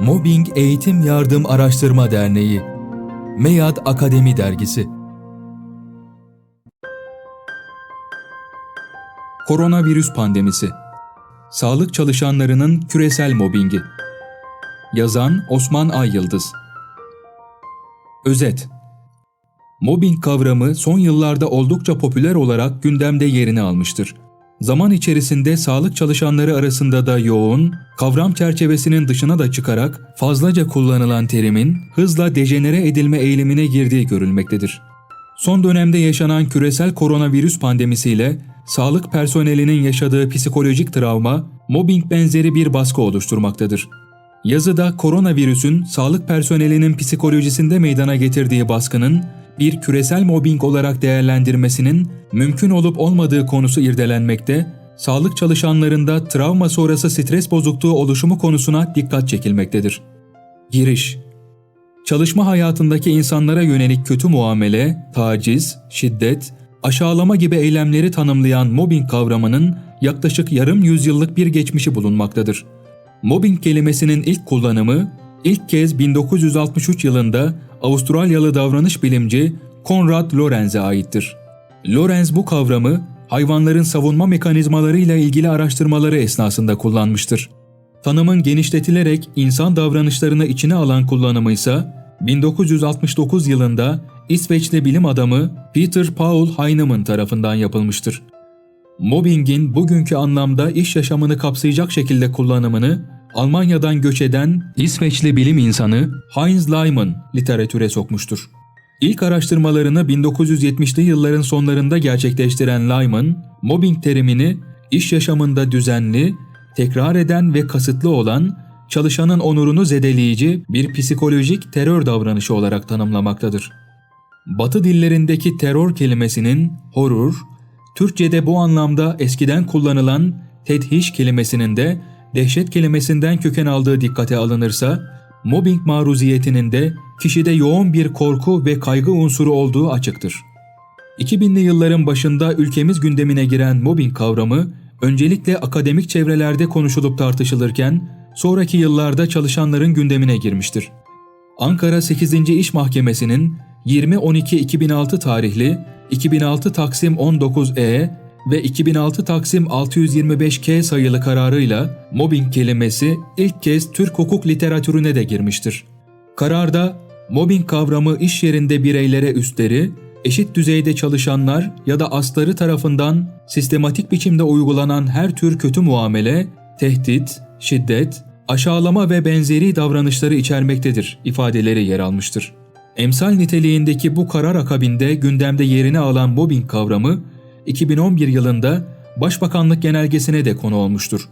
Mobbing Eğitim Yardım Araştırma Derneği MEYAD Akademi Dergisi. Koronavirüs Pandemisi. Sağlık çalışanlarının küresel mobbingi. Yazan Osman Ayyıldız. Özet. Mobbing kavramı son yıllarda oldukça popüler olarak gündemde yerini almıştır. Zaman içerisinde sağlık çalışanları arasında da yoğun, kavram çerçevesinin dışına da çıkarak fazlaca kullanılan terimin hızla dejenere edilme eğilimine girdiği görülmektedir. Son dönemde yaşanan küresel koronavirüs pandemisiyle sağlık personelinin yaşadığı psikolojik travma, mobbing benzeri bir baskı oluşturmaktadır. Yazıda koronavirüsün sağlık personelinin psikolojisinde meydana getirdiği baskının bir küresel mobbing olarak değerlendirmesinin mümkün olup olmadığı konusu irdelenmekte, sağlık çalışanlarında travma sonrası stres bozukluğu oluşumu konusuna dikkat çekilmektedir. Giriş Çalışma hayatındaki insanlara yönelik kötü muamele, taciz, şiddet, aşağılama gibi eylemleri tanımlayan mobbing kavramının yaklaşık yarım yüzyıllık bir geçmişi bulunmaktadır. Mobbing kelimesinin ilk kullanımı ilk kez 1963 yılında Avustralyalı davranış bilimci Konrad Lorenz'e aittir. Lorenz bu kavramı hayvanların savunma mekanizmalarıyla ilgili araştırmaları esnasında kullanmıştır. Tanımın genişletilerek insan davranışlarını içine alan kullanımı ise 1969 yılında İsveçli bilim adamı Peter Paul Heinemann tarafından yapılmıştır. Mobbingin bugünkü anlamda iş yaşamını kapsayacak şekilde kullanımını Almanya'dan göç eden İsveçli bilim insanı Heinz Lehmann literatüre sokmuştur. İlk araştırmalarını 1970'li yılların sonlarında gerçekleştiren Lehmann, mobbing terimini iş yaşamında düzenli, tekrar eden ve kasıtlı olan, çalışanın onurunu zedeleyici bir psikolojik terör davranışı olarak tanımlamaktadır. Batı dillerindeki terör kelimesinin horror, Türkçe'de bu anlamda eskiden kullanılan tedhiş kelimesinin de dehşet kelimesinden köken aldığı dikkate alınırsa, mobbing maruziyetinin de kişide yoğun bir korku ve kaygı unsuru olduğu açıktır. 2000'li yılların başında ülkemiz gündemine giren mobbing kavramı öncelikle akademik çevrelerde konuşulup tartışılırken sonraki yıllarda çalışanların gündemine girmiştir. Ankara 8. İş Mahkemesi'nin 20.12.2006 tarihli 2006 Taksim 19E ve 2006 Taksim 625K sayılı kararıyla mobbing kelimesi ilk kez Türk hukuk literatürüne de girmiştir. Kararda mobbing kavramı iş yerinde bireylere üstleri, eşit düzeyde çalışanlar ya da asları tarafından sistematik biçimde uygulanan her tür kötü muamele, tehdit, şiddet, aşağılama ve benzeri davranışları içermektedir ifadeleri yer almıştır. Emsal niteliğindeki bu karar akabinde gündemde yerini alan mobbing kavramı 2011 yılında Başbakanlık genelgesine de konu olmuştur.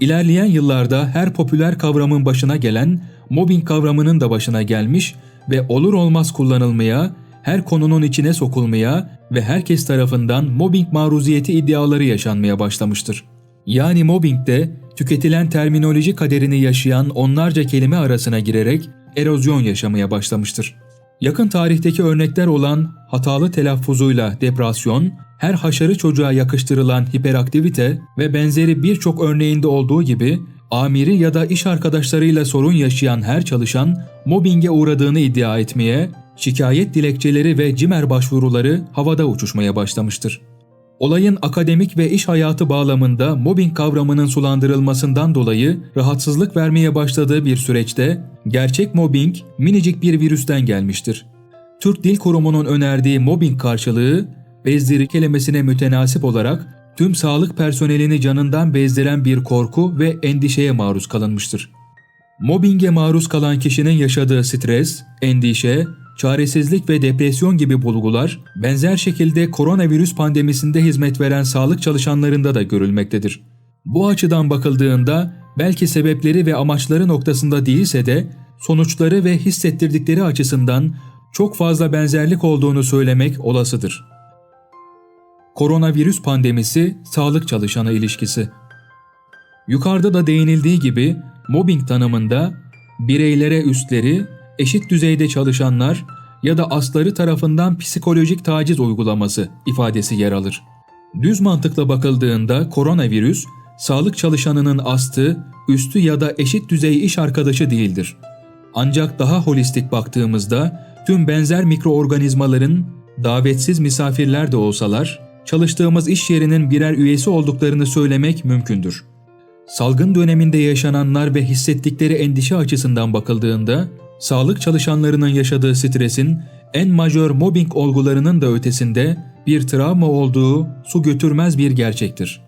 İlerleyen yıllarda her popüler kavramın başına gelen mobbing kavramının da başına gelmiş ve olur olmaz kullanılmaya, her konunun içine sokulmaya ve herkes tarafından mobbing maruziyeti iddiaları yaşanmaya başlamıştır. Yani mobbingde tüketilen terminoloji kaderini yaşayan onlarca kelime arasına girerek erozyon yaşamaya başlamıştır. Yakın tarihteki örnekler olan hatalı telaffuzuyla depresyon, her haşarı çocuğa yakıştırılan hiperaktivite ve benzeri birçok örneğinde olduğu gibi amiri ya da iş arkadaşlarıyla sorun yaşayan her çalışan mobbinge uğradığını iddia etmeye, şikayet dilekçeleri ve cimer başvuruları havada uçuşmaya başlamıştır. Olayın akademik ve iş hayatı bağlamında mobbing kavramının sulandırılmasından dolayı rahatsızlık vermeye başladığı bir süreçte gerçek mobbing minicik bir virüsten gelmiştir. Türk Dil Kurumu'nun önerdiği mobbing karşılığı bezdiri kelimesine mütenasip olarak tüm sağlık personelini canından bezdiren bir korku ve endişeye maruz kalınmıştır. Mobbinge maruz kalan kişinin yaşadığı stres, endişe, çaresizlik ve depresyon gibi bulgular benzer şekilde koronavirüs pandemisinde hizmet veren sağlık çalışanlarında da görülmektedir. Bu açıdan bakıldığında belki sebepleri ve amaçları noktasında değilse de sonuçları ve hissettirdikleri açısından çok fazla benzerlik olduğunu söylemek olasıdır. Koronavirüs pandemisi sağlık çalışanı ilişkisi. Yukarıda da değinildiği gibi mobbing tanımında bireylere üstleri, eşit düzeyde çalışanlar ya da asları tarafından psikolojik taciz uygulaması ifadesi yer alır. Düz mantıkla bakıldığında koronavirüs sağlık çalışanının astı, üstü ya da eşit düzey iş arkadaşı değildir. Ancak daha holistik baktığımızda tüm benzer mikroorganizmaların davetsiz misafirler de olsalar çalıştığımız iş yerinin birer üyesi olduklarını söylemek mümkündür. Salgın döneminde yaşananlar ve hissettikleri endişe açısından bakıldığında sağlık çalışanlarının yaşadığı stresin en majör mobbing olgularının da ötesinde bir travma olduğu su götürmez bir gerçektir.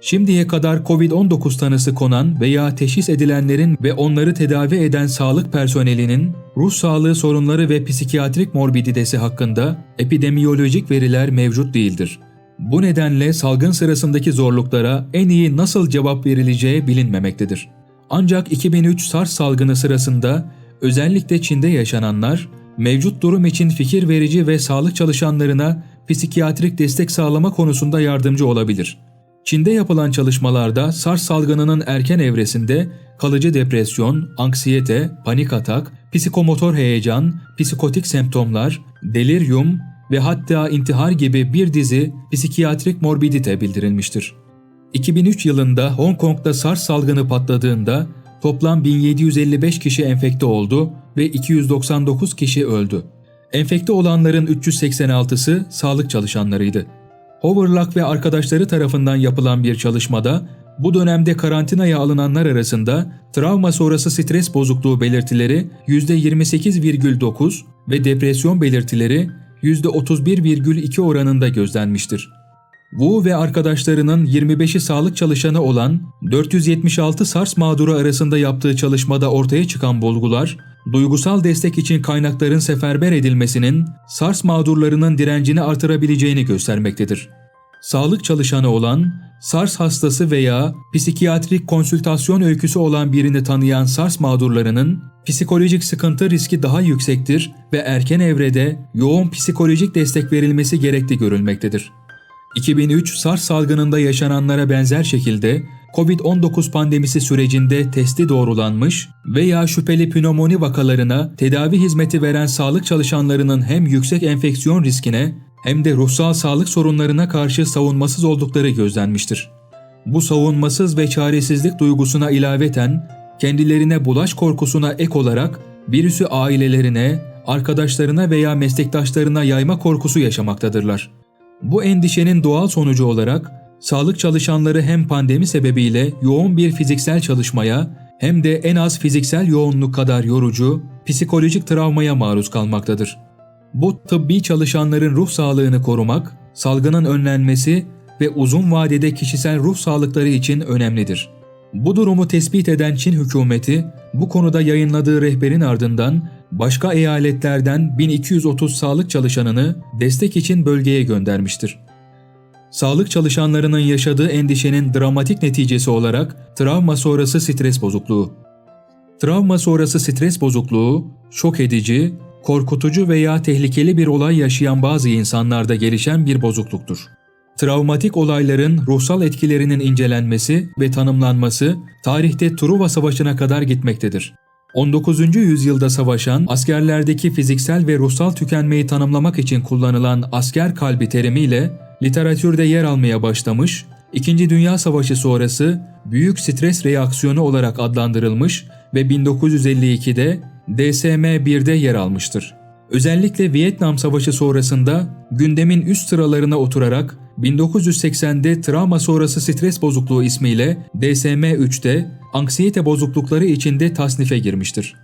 Şimdiye kadar COVID-19 tanısı konan veya teşhis edilenlerin ve onları tedavi eden sağlık personelinin ruh sağlığı sorunları ve psikiyatrik morbiditesi hakkında epidemiyolojik veriler mevcut değildir. Bu nedenle salgın sırasındaki zorluklara en iyi nasıl cevap verileceği bilinmemektedir. Ancak 2003 SARS salgını sırasında özellikle Çin'de yaşananlar mevcut durum için fikir verici ve sağlık çalışanlarına psikiyatrik destek sağlama konusunda yardımcı olabilir. Çin'de yapılan çalışmalarda SARS salgınının erken evresinde kalıcı depresyon, anksiyete, panik atak, psikomotor heyecan, psikotik semptomlar, deliryum ve hatta intihar gibi bir dizi psikiyatrik morbidite bildirilmiştir. 2003 yılında Hong Kong'da SARS salgını patladığında toplam 1755 kişi enfekte oldu ve 299 kişi öldü. Enfekte olanların 386'sı sağlık çalışanlarıydı. Overlock ve arkadaşları tarafından yapılan bir çalışmada bu dönemde karantinaya alınanlar arasında travma sonrası stres bozukluğu belirtileri %28,9 ve depresyon belirtileri %31,2 oranında gözlenmiştir. Wu ve arkadaşlarının 25'i sağlık çalışanı olan 476 SARS mağduru arasında yaptığı çalışmada ortaya çıkan bulgular, duygusal destek için kaynakların seferber edilmesinin SARS mağdurlarının direncini artırabileceğini göstermektedir. Sağlık çalışanı olan, SARS hastası veya psikiyatrik konsültasyon öyküsü olan birini tanıyan SARS mağdurlarının psikolojik sıkıntı riski daha yüksektir ve erken evrede yoğun psikolojik destek verilmesi gerekli görülmektedir. 2003 SARS salgınında yaşananlara benzer şekilde COVID-19 pandemisi sürecinde testi doğrulanmış veya şüpheli pnömoni vakalarına tedavi hizmeti veren sağlık çalışanlarının hem yüksek enfeksiyon riskine hem de ruhsal sağlık sorunlarına karşı savunmasız oldukları gözlenmiştir. Bu savunmasız ve çaresizlik duygusuna ilaveten kendilerine bulaş korkusuna ek olarak virüsü ailelerine, arkadaşlarına veya meslektaşlarına yayma korkusu yaşamaktadırlar. Bu endişenin doğal sonucu olarak sağlık çalışanları hem pandemi sebebiyle yoğun bir fiziksel çalışmaya hem de en az fiziksel yoğunluk kadar yorucu psikolojik travmaya maruz kalmaktadır. Bu tıbbi çalışanların ruh sağlığını korumak, salgının önlenmesi ve uzun vadede kişisel ruh sağlıkları için önemlidir. Bu durumu tespit eden Çin hükümeti bu konuda yayınladığı rehberin ardından başka eyaletlerden 1230 sağlık çalışanını destek için bölgeye göndermiştir. Sağlık çalışanlarının yaşadığı endişenin dramatik neticesi olarak travma sonrası stres bozukluğu. Travma sonrası stres bozukluğu şok edici, korkutucu veya tehlikeli bir olay yaşayan bazı insanlarda gelişen bir bozukluktur. Travmatik olayların ruhsal etkilerinin incelenmesi ve tanımlanması tarihte Truva Savaşı'na kadar gitmektedir. 19. yüzyılda savaşan askerlerdeki fiziksel ve ruhsal tükenmeyi tanımlamak için kullanılan asker kalbi terimiyle literatürde yer almaya başlamış, İkinci Dünya Savaşı sonrası büyük stres reaksiyonu olarak adlandırılmış ve 1952'de DSM-1'de yer almıştır. Özellikle Vietnam Savaşı sonrasında gündemin üst sıralarına oturarak 1980'de travma sonrası stres bozukluğu ismiyle DSM-3'te anksiyete bozuklukları içinde tasnife girmiştir.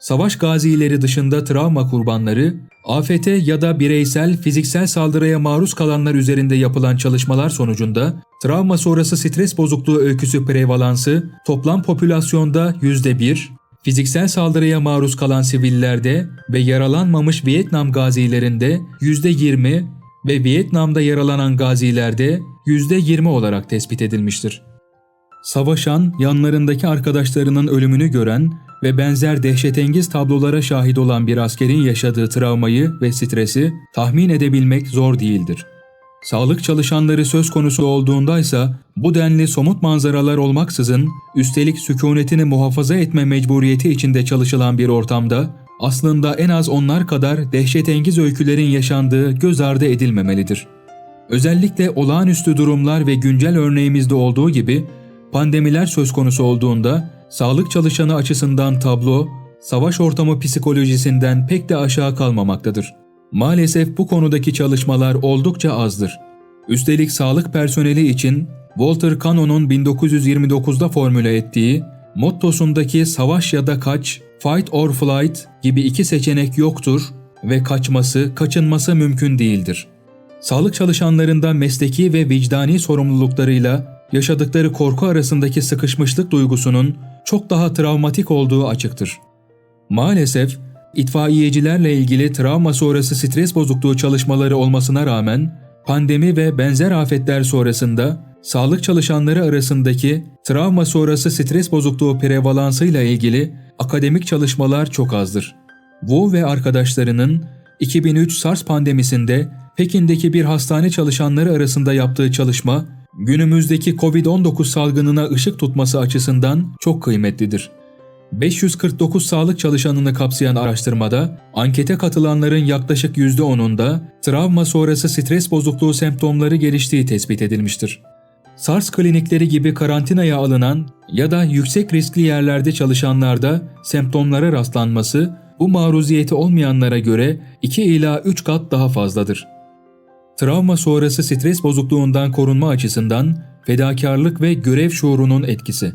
Savaş gazileri dışında travma kurbanları, AFT ya da bireysel fiziksel saldırıya maruz kalanlar üzerinde yapılan çalışmalar sonucunda travma sonrası stres bozukluğu öyküsü prevalansı toplam popülasyonda %1, fiziksel saldırıya maruz kalan sivillerde ve yaralanmamış Vietnam gazilerinde %20 ve Vietnam'da yaralanan gazilerde %20 olarak tespit edilmiştir. Savaşan, yanlarındaki arkadaşlarının ölümünü gören ve benzer dehşetengiz tablolara şahit olan bir askerin yaşadığı travmayı ve stresi tahmin edebilmek zor değildir. Sağlık çalışanları söz konusu olduğundaysa bu denli somut manzaralar olmaksızın üstelik sükunetini muhafaza etme mecburiyeti içinde çalışılan bir ortamda aslında en az onlar kadar dehşetengiz öykülerin yaşandığı göz ardı edilmemelidir. Özellikle olağanüstü durumlar ve güncel örneğimizde olduğu gibi pandemiler söz konusu olduğunda sağlık çalışanı açısından tablo, savaş ortamı psikolojisinden pek de aşağı kalmamaktadır. Maalesef bu konudaki çalışmalar oldukça azdır. Üstelik sağlık personeli için Walter Cannon'un 1929'da formüle ettiği mottosundaki savaş ya da kaç, fight or flight gibi iki seçenek yoktur ve kaçması, kaçınması mümkün değildir. Sağlık çalışanlarında mesleki ve vicdani sorumluluklarıyla yaşadıkları korku arasındaki sıkışmışlık duygusunun çok daha travmatik olduğu açıktır. Maalesef itfaiyecilerle ilgili travma sonrası stres bozukluğu çalışmaları olmasına rağmen pandemi ve benzer afetler sonrasında sağlık çalışanları arasındaki travma sonrası stres bozukluğu prevalansıyla ilgili akademik çalışmalar çok azdır. Wu ve arkadaşlarının 2003 SARS pandemisinde Pekin'deki bir hastane çalışanları arasında yaptığı çalışma, günümüzdeki COVID-19 salgınına ışık tutması açısından çok kıymetlidir. 549 sağlık çalışanını kapsayan araştırmada ankete katılanların yaklaşık %10'unda travma sonrası stres bozukluğu semptomları geliştiği tespit edilmiştir. SARS klinikleri gibi karantinaya alınan ya da yüksek riskli yerlerde çalışanlarda semptomlara rastlanması bu maruziyeti olmayanlara göre 2 ila 3 kat daha fazladır. Travma sonrası stres bozukluğundan korunma açısından fedakarlık ve görev şuurunun etkisi.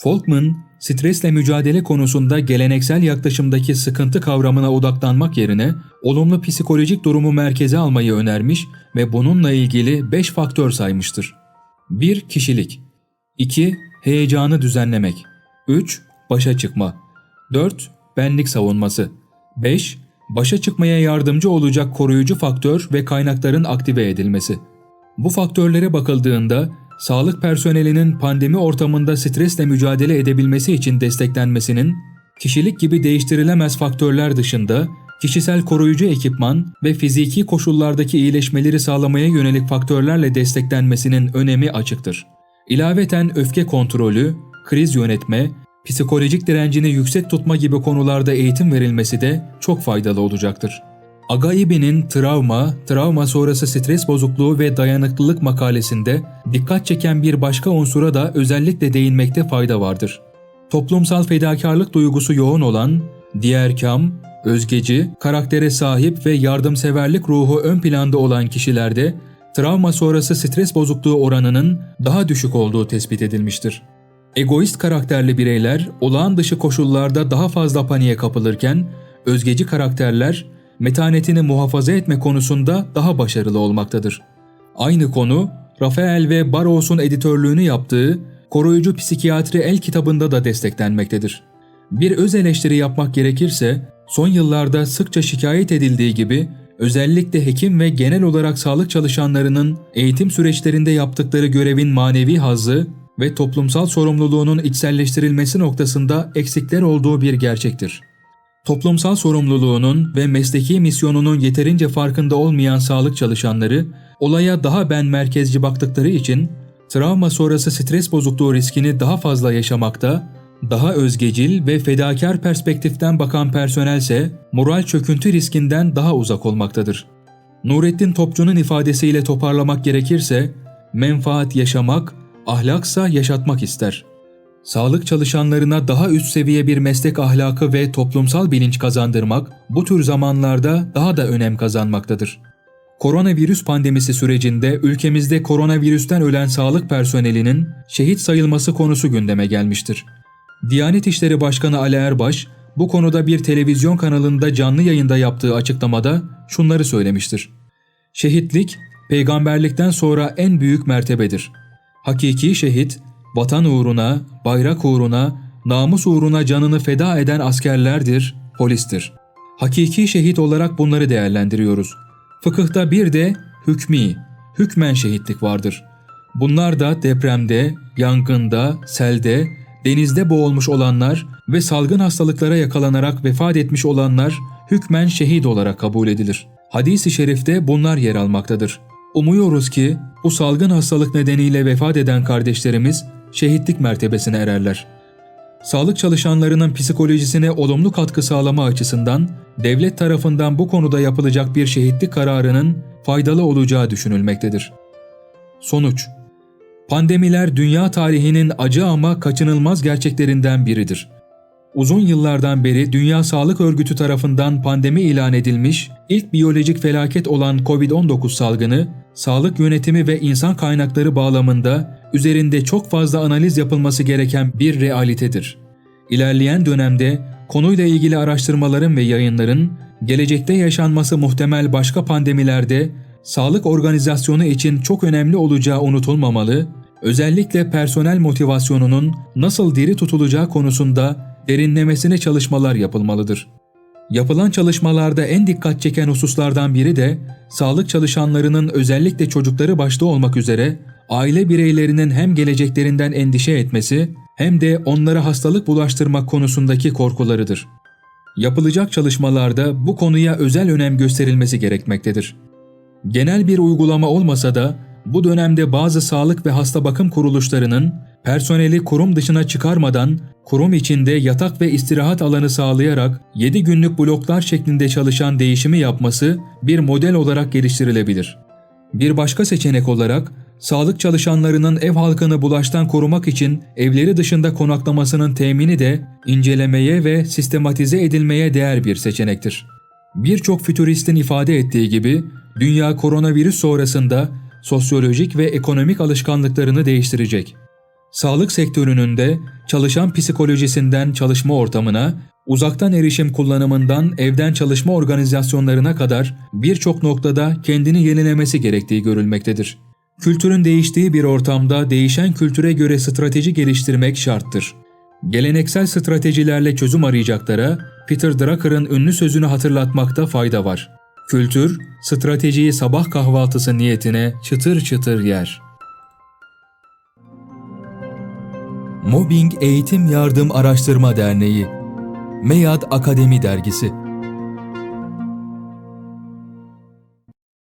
Folkman, stresle mücadele konusunda geleneksel yaklaşımdaki sıkıntı kavramına odaklanmak yerine olumlu psikolojik durumu merkeze almayı önermiş ve bununla ilgili 5 faktör saymıştır. 1. Kişilik 2. Heyecanı düzenlemek 3. Başa çıkma 4. Benlik savunması 5. Başa çıkmaya yardımcı olacak koruyucu faktör ve kaynakların aktive edilmesi. Bu faktörlere bakıldığında sağlık personelinin pandemi ortamında stresle mücadele edebilmesi için desteklenmesinin kişilik gibi değiştirilemez faktörler dışında kişisel koruyucu ekipman ve fiziki koşullardaki iyileşmeleri sağlamaya yönelik faktörlerle desteklenmesinin önemi açıktır. İlaveten öfke kontrolü, kriz yönetme, psikolojik direncini yüksek tutma gibi konularda eğitim verilmesi de çok faydalı olacaktır. Agaibi'nin travma, travma sonrası stres bozukluğu ve dayanıklılık makalesinde dikkat çeken bir başka unsura da özellikle değinmekte fayda vardır. Toplumsal fedakarlık duygusu yoğun olan, diğer kam, özgeci, karaktere sahip ve yardımseverlik ruhu ön planda olan kişilerde travma sonrası stres bozukluğu oranının daha düşük olduğu tespit edilmiştir. Egoist karakterli bireyler olağan dışı koşullarda daha fazla paniğe kapılırken, özgeci karakterler metanetini muhafaza etme konusunda daha başarılı olmaktadır. Aynı konu, Rafael ve Barrows'un editörlüğünü yaptığı Koruyucu Psikiyatri El kitabında da desteklenmektedir. Bir öz eleştiri yapmak gerekirse, son yıllarda sıkça şikayet edildiği gibi özellikle hekim ve genel olarak sağlık çalışanlarının eğitim süreçlerinde yaptıkları görevin manevi hazzı ve toplumsal sorumluluğunun içselleştirilmesi noktasında eksikler olduğu bir gerçektir. Toplumsal sorumluluğunun ve mesleki misyonunun yeterince farkında olmayan sağlık çalışanları, olaya daha ben merkezci baktıkları için travma sonrası stres bozukluğu riskini daha fazla yaşamakta, daha özgecil ve fedakar perspektiften bakan personelse moral çöküntü riskinden daha uzak olmaktadır. Nurettin Topçu'nun ifadesiyle toparlamak gerekirse, menfaat yaşamak, ahlaksa yaşatmak ister. Sağlık çalışanlarına daha üst seviye bir meslek ahlakı ve toplumsal bilinç kazandırmak bu tür zamanlarda daha da önem kazanmaktadır. Koronavirüs pandemisi sürecinde ülkemizde koronavirüsten ölen sağlık personelinin şehit sayılması konusu gündeme gelmiştir. Diyanet İşleri Başkanı Ali Erbaş bu konuda bir televizyon kanalında canlı yayında yaptığı açıklamada şunları söylemiştir. Şehitlik, peygamberlikten sonra en büyük mertebedir. Hakiki şehit, vatan uğruna, bayrak uğruna, namus uğruna canını feda eden askerlerdir, polistir. Hakiki şehit olarak bunları değerlendiriyoruz. Fıkıhta bir de hükmi, hükmen şehitlik vardır. Bunlar da depremde, yangında, selde, denizde boğulmuş olanlar ve salgın hastalıklara yakalanarak vefat etmiş olanlar hükmen şehit olarak kabul edilir. Hadis-i şerifte bunlar yer almaktadır. Umuyoruz ki bu salgın hastalık nedeniyle vefat eden kardeşlerimiz şehitlik mertebesine ererler. Sağlık çalışanlarının psikolojisine olumlu katkı sağlama açısından devlet tarafından bu konuda yapılacak bir şehitlik kararının faydalı olacağı düşünülmektedir. Sonuç Pandemiler dünya tarihinin acı ama kaçınılmaz gerçeklerinden biridir. Uzun yıllardan beri Dünya Sağlık Örgütü tarafından pandemi ilan edilmiş ilk biyolojik felaket olan COVID-19 salgını, sağlık yönetimi ve insan kaynakları bağlamında üzerinde çok fazla analiz yapılması gereken bir realitedir. İlerleyen dönemde konuyla ilgili araştırmaların ve yayınların gelecekte yaşanması muhtemel başka pandemilerde sağlık organizasyonu için çok önemli olacağı unutulmamalı, özellikle personel motivasyonunun nasıl diri tutulacağı konusunda derinlemesine çalışmalar yapılmalıdır. Yapılan çalışmalarda en dikkat çeken hususlardan biri de sağlık çalışanlarının özellikle çocukları başta olmak üzere aile bireylerinin hem geleceklerinden endişe etmesi hem de onlara hastalık bulaştırmak konusundaki korkularıdır. Yapılacak çalışmalarda bu konuya özel önem gösterilmesi gerekmektedir. Genel bir uygulama olmasa da bu dönemde bazı sağlık ve hasta bakım kuruluşlarının personeli kurum dışına çıkarmadan kurum içinde yatak ve istirahat alanı sağlayarak 7 günlük bloklar şeklinde çalışan değişimi yapması bir model olarak geliştirilebilir. Bir başka seçenek olarak sağlık çalışanlarının ev halkını bulaştan korumak için evleri dışında konaklamasının temini de incelemeye ve sistematize edilmeye değer bir seçenektir. Birçok fütüristin ifade ettiği gibi dünya koronavirüs sonrasında sosyolojik ve ekonomik alışkanlıklarını değiştirecek. Sağlık sektörünün de çalışan psikolojisinden çalışma ortamına, uzaktan erişim kullanımından evden çalışma organizasyonlarına kadar birçok noktada kendini yenilemesi gerektiği görülmektedir. Kültürün değiştiği bir ortamda değişen kültüre göre strateji geliştirmek şarttır. Geleneksel stratejilerle çözüm arayacaklara Peter Drucker'ın ünlü sözünü hatırlatmakta fayda var. Kültür, stratejiyi sabah kahvaltısı niyetine çıtır çıtır yer. Mobbing Eğitim Yardım Araştırma Derneği MEYAD Akademi Dergisi